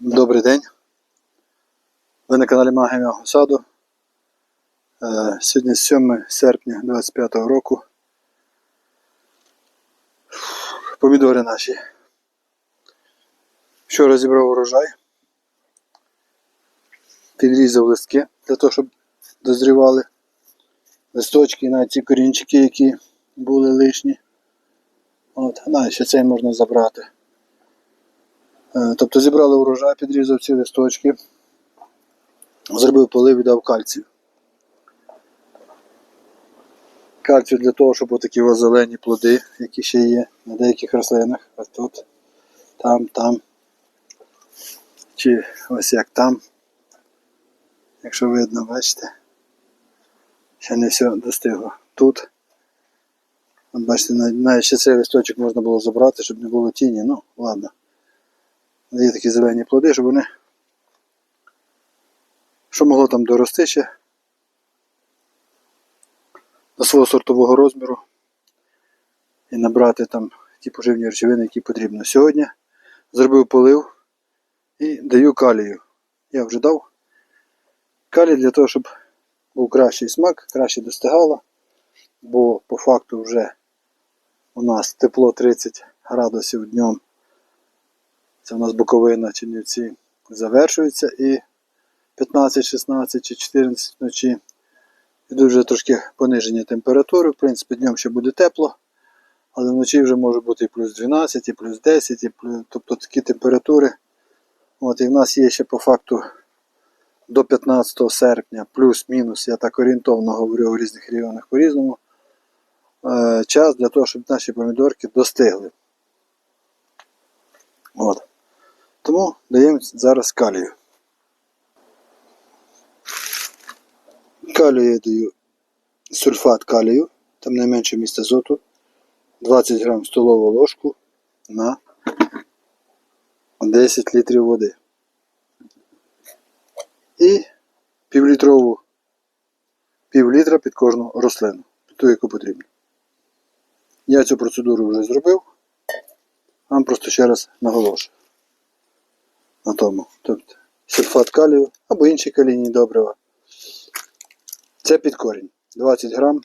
Добрий день. Ви на каналі Магія саду. Е, Сьогодні 7 серпня 2025 року. Помідори наші. Вчора зібрав урожай. Підрізав листки для того, щоб дозрівали листочки, навіть ці корінчики, які були лишні. От, навіть ще цей можна забрати. Е, Тобто зібрали урожай, підрізав ці листочки, зробив полив і дав кальцію. Кальцію для того, щоб отакі зелені плоди, які ще є на деяких рослинах. Ось тут, там, там. Чи ось як там. Якщо видно, бачите. Ще не все достигло. Тут. Бачите, навіть ще цей листочок можна було забрати, щоб не було тіні. Ну, ладно. Є такі зелені плоди, щоб вони. Що могло там дорости ще до свого сортового розміру і набрати там ті поживні речовини, які потрібно. Сьогодні зробив полив і даю калію. Я вже дав калій для того, щоб був кращий смак, краще достигало, бо по факту вже у нас тепло 30 градусів днем. Це у нас Буковина, Чернівці завершується і 15, 16 чи 14 вночі. Йдуть вже трошки пониження температури. В принципі, днем ще буде тепло, але вночі вже може бути і плюс 12, і плюс 10, і плюс, тобто такі температури. От, і в нас є ще по факту до 15 серпня, плюс-мінус, я так орієнтовно говорю в різних регіонах по-різному. е, Час для того, щоб наші помідорки достигли. От. Тому даємо зараз калію. Калію я даю сульфат калію, там найменше місце азоту, 20 грам столову ложку на 10 літрів води. І півлітрову пів літра під кожну рослину, ту, яку потрібно. Я цю процедуру вже зробив. Вам просто ще раз наголошую на тому. Тобто сульфат калію або інші калійні добрива. Це під корінь. 20 грам